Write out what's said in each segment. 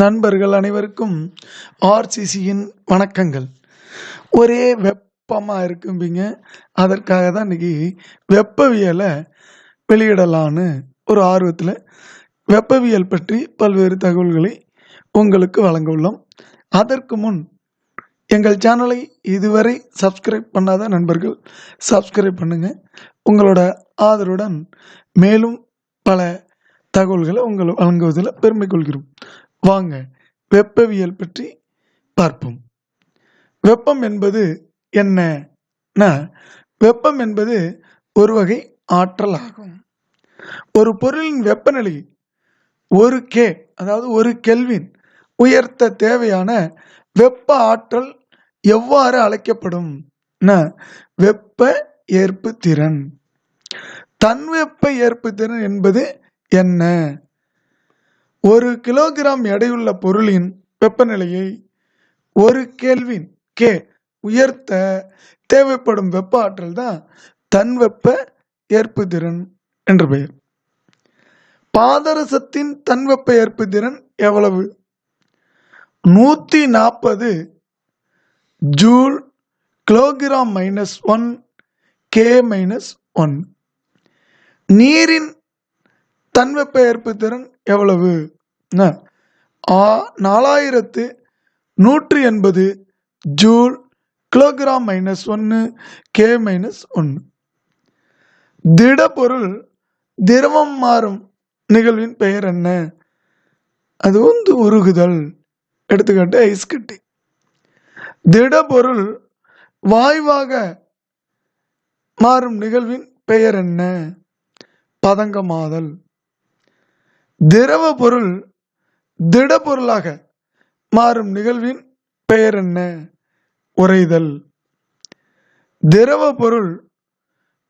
நண்பர்கள் அனைவருக்கும் ஆர்சிசியின் வணக்கங்கள். ஒரே வெப்பமாக இருக்கும்பிங்க. அதற்காக தான் இன்னைக்கு வெப்பவியலை வெளியிடலான்னு ஒரு ஆர்வத்தில் வெப்பவியல் பற்றி பல்வேறு தகவல்களை உங்களுக்கு வழங்க உள்ளோம். அதற்கு முன் எங்கள் சேனலை இதுவரை சப்ஸ்கிரைப் பண்ணாத நண்பர்கள் சப்ஸ்கிரைப் பண்ணுங்கள் உங்களோட ஆதரவுடன் மேலும் பல தகவல்களை உங்கள் வழங்குவதில் பெருமை கொள்கிறோம் வாங்க வெப்பவியல் பற்றி பார்ப்போம். வெப்பம் என்பது என்னன்னா வெப்பம் என்பது ஒரு வகை ஆற்றல் ஆகும் ஒரு பொருளின் வெப்பநிலை ஒரு கே அதாவது ஒரு கெல்வின் உயர்த்த தேவையான வெப்ப ஆற்றல் எவ்வாறு அழைக்கப்படும்? வெப்ப ஏற்பு திறன் தன்வெப்ப ஏற்பு திறன் என்பது என்ன? ஒரு கிலோகிராம் எடையுள்ள பொருளின் வெப்பநிலையை ஒரு கேள்வின் கே உயர்த்த தேவைப்படும் வெப்ப ஆற்றல் தான் தன்வெப்ப ஏற்பு திறன் என்று பெயர். பாதரசத்தின் தன்வெப்ப ஏற்பு திறன் எவ்வளவு? நூற்றி நாற்பது joule kilogram minus one K minus one. நீரின் தன்வெப்ப ஏற்பு திறன் எவ்வளவு? நாலாயிரத்து நூற்றி எண்பது ஜூல் கிலோகிராம் மைனஸ் ஒன்று கே மைனஸ் ஒன்று திடப்பொருள் திரவம் மாறும் நிகழ்வின் பெயர் என்ன? அது வந்து உருகுதல். எடுத்துக்காட்டு ஐஸ் கட்டி. திடப்பொருள் வாயுவாக மாறும் நிகழ்வின் பெயர் என்ன? பதங்கமாதல். திரவ பொருள் திடப்பொருளாக மாறும் நிகழ்வின் பெயர் என்ன? உறைதல் திரவ பொருள்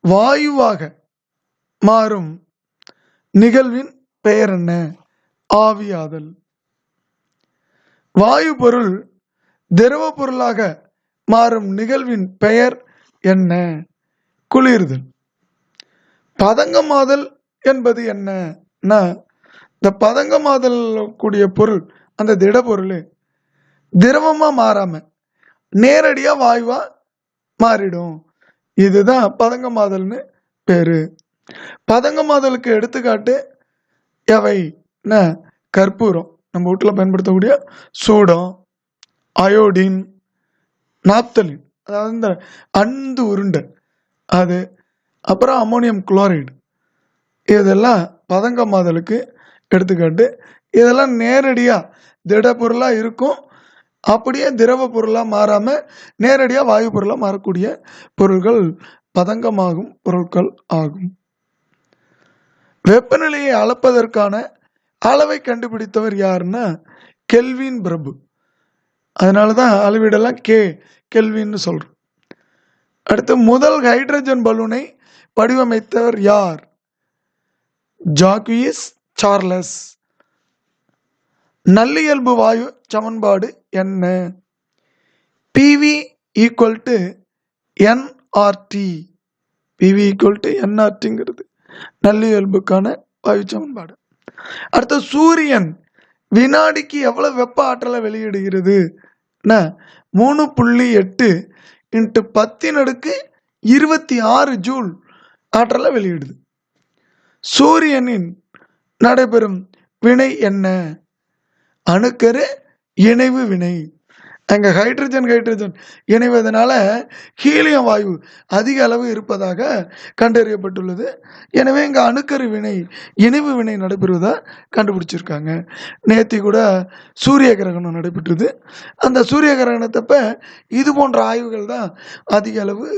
வாயுவாக மாறும் நிகழ்வின் பெயர் என்ன? ஆவியாதல். வாயு பொருள் திரவ பொருளாக மாறும் நிகழ்வின் பெயர் என்ன? குளிர்தல். பதங்கமாதல் என்பது என்னன்னா இந்த பதங்கமாதல் கூடிய பொருள் அந்த திடப்பொருள் திரவமாக மாறாம நேரடியாக வாயுவாக மாறிடும். இதுதான் பதங்கமாதல்னு பேரு. பதங்கமாதலுக்கு எடுத்துக்காட்டு எவைன்னா கற்பூரம். நம்ம வீட்டில் பயன்படுத்தக்கூடிய சூடம் அயோடின் நாப்தலின் அதாவது இந்த அந்து உருண்டை அது அப்புறம் அம்மோனியம் குளோரைடு. இதெல்லாம் பதங்கமாதலுக்கு எடுத்துக்காட்டு இதெல்லாம் நேரடியாக திடப்பொருளாக இருக்கும். அப்படியே திரவ பொருளாக மாறாமல் நேரடியாக வாயு பொருளாக மாறக்கூடிய பொருட்கள் பதங்கமாகும் பொருட்கள் ஆகும். வெப்பநிலையை அளப்பதற்கான அளவை கண்டுபிடித்தவர் யாருன்னா கெல்வின் பிரபு. அதனால தான் அளவீடெல்லாம் கே கெல்வின்னு சொல்கிறோம் அடுத்து முதல் ஹைட்ரஜன் பலூனை வடிவமைத்தவர் யார்? Jacques Charles. நல்லியல்பு வாயு சமன்பாடு என்ன? PV equal to NRT PV equal to என்ஆர்டிங்கிறது நல்லியல்புக்கான வாயு சமன்பாடு. அடுத்த சூரியன் வினாடிக்கு எவ்வளவு வெப்ப ஆற்றலை வெளியிடுகிறது? மூணு புள்ளி எட்டு இன்ட்டு பத்தின் அடுக்கு இருபத்தி ஆறு ஜூல் ஆற்றலை வெளியிடுது. சூரியனின் நடைபெறும். வினை என்ன? அணுக்கரு இணைவு வினை. அங்கே ஹைட்ரஜன் ஹைட்ரஜன் இணைவதனால ஹீலியம் வாயு அதிக அளவு இருப்பதாக கண்டறியப்பட்டுள்ளது. எனவே இங்கே அணுக்கரு வினை இணைவு வினை நடைபெறுவதா கண்டுபிடிச்சிருக்காங்க. நேத்தி கூட சூரிய கிரகணம் நடைபெற்றது. அந்த சூரிய கிரகணத்தப்ப இது போன்ற ஆய்வுகள் தான் அதிக அளவு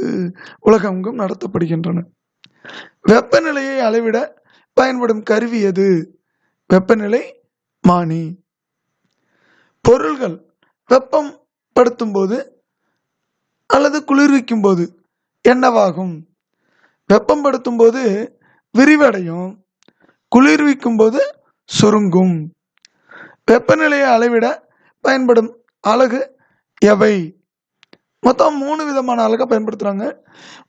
உலகெங்கும் நடத்தப்படுகின்றன. வெப்பநிலையை அளவிட பயன்படும் கருவி எது? வெப்பநிலை மானி. பொருள்கள் வெப்பம் படுத்தும் போது அல்லது குளிர்விக்கும் போது என்னவாகும்? வெப்பம் படுத்தும் போது விரிவடையும் குளிர்விக்கும் போது சுருங்கும். வெப்பநிலையை அளவிட பயன்படும் அலகு எவை? மொத்தம் மூணு விதமான அலகை பயன்படுத்துகிறாங்க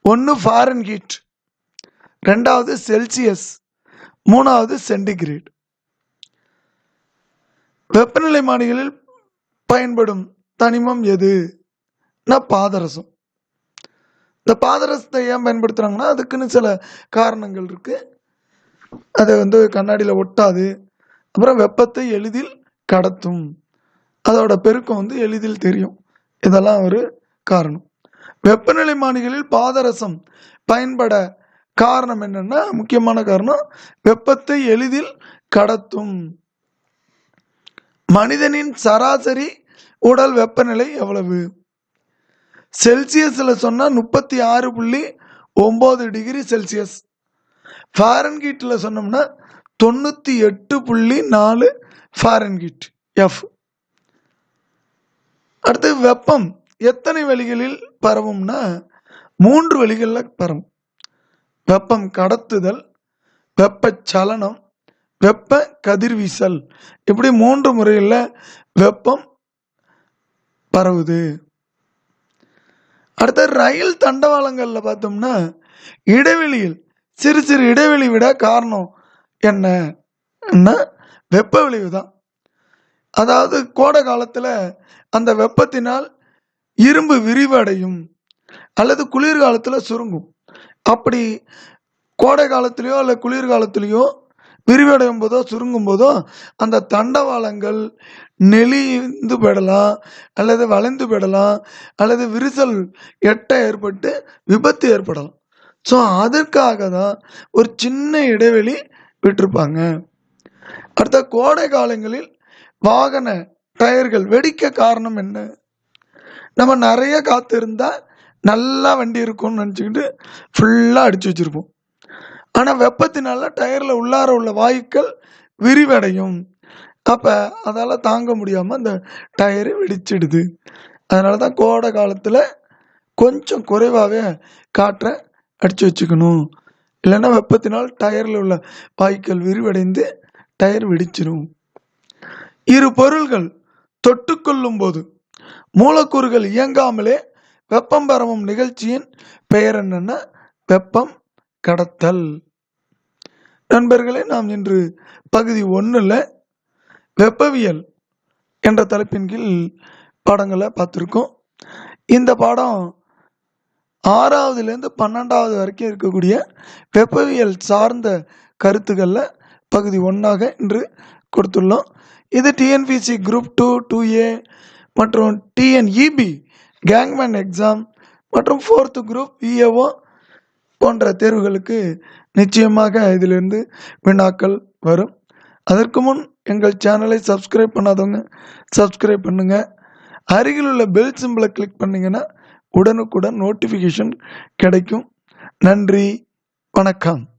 ஒன்று ஃபாரின் ஹீட் ரெண்டாவது செல்சியஸ் மூணாவது சென்டிகிரேட். வெப்பநிலை மானிகளில் பயன்படும் தனிமம் எது? பாதரசம். இந்த பாதரசத்தை ஏன் பயன்படுத்துகிறாங்கன்னா அதுக்குன்னு சில காரணங்கள் இருக்கு. அதை வந்து கண்ணாடியில் ஒட்டாது. அப்புறம் வெப்பத்தை எளிதில் கடத்தும். அதோட பெருக்கம் வந்து எளிதில் தெரியும். இதெல்லாம் ஒரு காரணம். வெப்பநிலை மானிகளில் பாதரசம் பயன்பட காரணம் என்னன்னா முக்கியமான காரணம் வெப்பத்தை எளிதில் கடத்தும். மனிதனின் சராசரி உடல் வெப்பநிலை எவ்வளவு? செல்சியஸில் சொன்னால் முப்பத்தி ஆறு புள்ளி ஒம்பது டிகிரி செல்சியஸ். ஃபாரன்கீட்டில் சொன்னோம்னா தொண்ணூற்றி எட்டு புள்ளி நாலு ஃபாரன்கீட் எஃப் அடுத்து வெப்பம் எத்தனை வழிகளில் பரவும்னா மூன்று வழிகளில் பரவும். வெப்பம் கடத்துதல் வெப்பச்சலனம் வெப்ப கதிர்வீசல். இப்படி மூன்று முறையில் வெப்பம் பரவுது. அடுத்த ரயில் தண்டவாளங்களில் பார்த்தோம்னா இடைவெளியில் சிறு சிறு இடைவெளி விட காரணம் என்ன? வெப்ப விளைவு தான். அதாவது கோடை காலத்தில் அந்த வெப்பத்தினால் இரும்பு விரிவடையும் அல்லது குளிர்காலத்தில் சுருங்கும். அப்படி கோடை காலத்திலையோ குளிர் குளிர்காலத்திலையோ விரிவடையும் போதோ சுருங்கும் போதோ அந்த தண்டவாளங்கள் நெளிந்து போயிடலாம் அல்லது வளைந்து போயிடலாம் அல்லது விரிசல் எட்ட ஏற்பட்டு விபத்து ஏற்படலாம். ஸோ அதற்காக தான் ஒரு சின்ன இடைவெளி விட்டிருப்பாங்க. அடுத்த கோடை காலங்களில் வாகன டயர்கள் வெடிக்க காரணம் என்ன? நம்ம நிறைய காத்திருந்தால் இருந்தால் நல்லா வண்டி இருக்கும்னு நினச்சிக்கிட்டு ஃபுல்லாக அடித்து வச்சுருப்போம். ஆனால் வெப்பத்தினால டயரில் உள்ளார உள்ள வாயுக்கள் விரிவடையும். அப்போ அதால் தாங்க முடியாமல் அந்த டயரு வெடிச்சிடுது. அதனால தான் கோடை காலத்தில் கொஞ்சம் குறைவாகவே காற்றை அடித்து வச்சுக்கணும். இல்லைன்னா வெப்பத்தினால் டயரில் உள்ள வாயுக்கள் விரிவடைந்து டயர் வெடிச்சிடும் இரு பொருள்கள் தொட்டுக்கொள்ளும் போது மூலக்கூறுகள் இயங்காமலே வெப்பம் பரவும் நிகழ்ச்சியின் பெயர் என்னென்ன வெப்பம் கடத்தல். நண்பர்களே நாம் இன்று பகுதி ஒன்றில் வெப்பவியல் என்ற தலைப்பின் கீழ் பாடங்களை பார்த்துருக்கோம். இந்த பாடம் ஆறாவதுலேருந்து பன்னெண்டாவது வரைக்கும் இருக்கக்கூடிய வெப்பவியல் சார்ந்த கருத்துக்களில் பகுதி ஒன்றாக இன்று கொடுத்துள்ளோம். இது TNPSC group two two A மற்றும் டிஎன்இபி கேங்மேன் எக்ஸாம் மற்றும் ஃபோர்த்து குரூப் விஏஓ போன்ற தேர்வுகளுக்கு நிச்சயமாக இதிலிருந்து வினாக்கள் வரும். அதற்கு முன் எங்கள் சேனலை சப்ஸ்கிரைப் பண்ணாதவங்க சப்ஸ்கிரைப் பண்ணுங்கள் அருகில் உள்ள பெல் சிம்பிளை கிளிக் பண்ணிங்கன்னா உடனுக்குடன் நோட்டிஃபிகேஷன் கிடைக்கும். நன்றி வணக்கம்.